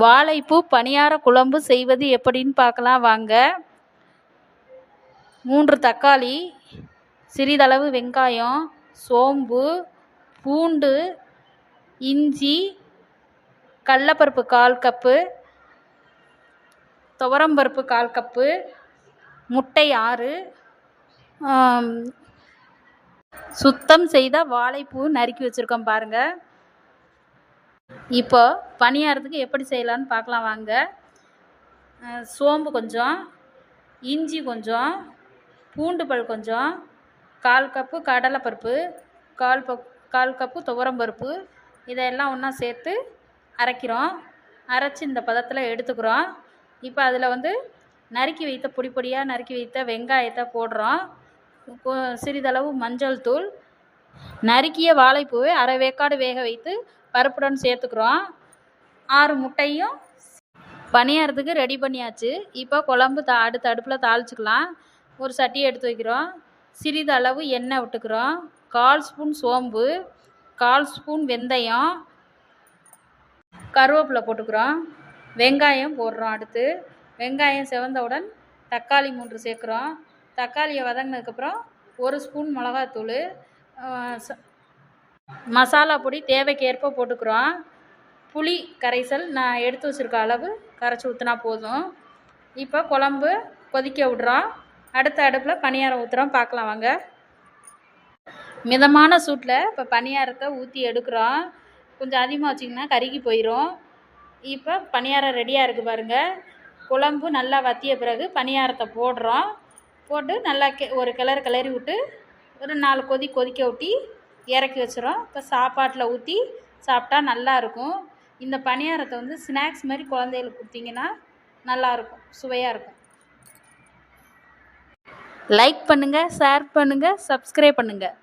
வாழைப்பூ பணியார குழம்பு செய்வது எப்படின்னு பார்க்கலாம் வாங்க. மூன்று தக்காளி சிறிதளவு வெங்காயம் சோம்பு பூண்டு இஞ்சி கடலப்பருப்பு கால் கப்பு துவரம்பருப்பு கால் கப்பு முட்டை ஆறு சுத்தம் செய்த வாழைப்பூ நறுக்கி வச்சுருக்கோம் பாருங்கள் இப்போ பணியாரத்துக்கு எப்படி செய்யலான்னு பார்க்கலாம் வாங்க. சோம்பு கொஞ்சம் இஞ்சி கொஞ்சம் பூண்டு பல் கொஞ்சம் கால் கப்பு கடலைப்பருப்பு கால் ப கால் கப்பு துவரம் பருப்பு இதையெல்லாம் ஒன்றா சேர்த்து அரைக்கிறோம். அரைச்சி இந்த பதத்தில் எடுத்துக்கிறோம். இப்போ அதில் வந்து நறுக்கி வைத்த பொடி பொடியாக நறுக்கி வைத்த வெங்காயத்தை போடுறோம். சிறிதளவு மஞ்சள் தூள் நறுக்கிய வாழைப்பூவை அரை வேக்காடு வேக வைத்து பருப்புடன் சேர்த்துக்கிறோம். ஆறு முட்டையும் பணியாரத்துக்கு ரெடி பண்ணியாச்சு. இப்போ குழம்பு தா அடுத்த அடுப்பில் தாளிச்சிக்கலாம். ஒரு சட்டியை எடுத்து வைக்கிறோம். சிறிதளவு எண்ணெய் விட்டுக்கிறோம். கால் ஸ்பூன் சோம்பு கால் ஸ்பூன் வெந்தயம் கருவேப்பிலை போட்டுக்கிறோம். வெங்காயம் போடுறோம் அடுத்து. வெங்காயம் செவந்தவுடன் தக்காளி மூன்று சேர்க்குறோம். தக்காளியை வதங்கினதுக்கப்புறம் ஒரு ஸ்பூன் மிளகாத்தூள் மசாலா பொடி தேவைக்கேற்ப போட்டுக்கிறோம். புளி கரைசல் நான் எடுத்து வச்சுருக்க அளவு கரைச்சி ஊற்றினா போதும். இப்போ குழம்பு கொதிக்க விட்றோம். அடுத்த அடுப்பில் பணியாரம் ஊற்றுறோம் பார்க்கலாம் வாங்க. மிதமான சூட்டில் இப்போ பணியாரத்தை ஊற்றி எடுக்கிறோம். கொஞ்சம் அதிகமாக வச்சிங்கன்னா கருகி போயிடும் இப்போ பணியாரம் ரெடியாக இருக்குது பாருங்கள் குழம்பு நல்லா வற்றிய பிறகு பணியாரத்தை போடுறோம். போட்டு நல்லா கெ ஒரு கிளறு கிளறி விட்டு ஒரு நாலு கொதி கொதிக்க விட்டி இறக்கி வச்சிடும் இப்போ சாப்பாட்டில் ஊற்றி சாப்பிட்டா நல்லாயிருக்கும் இந்த பணியாரத்தை வந்து ஸ்நாக்ஸ் மாதிரி குழந்தைகளுக்கு கொடுத்தீங்கன்னா நல்லாயிருக்கும் சுவையாக இருக்கும். லைக் பண்ணுங்கள் ஷேர் பண்ணுங்கள் சப்ஸ்கிரைப் பண்ணுங்கள்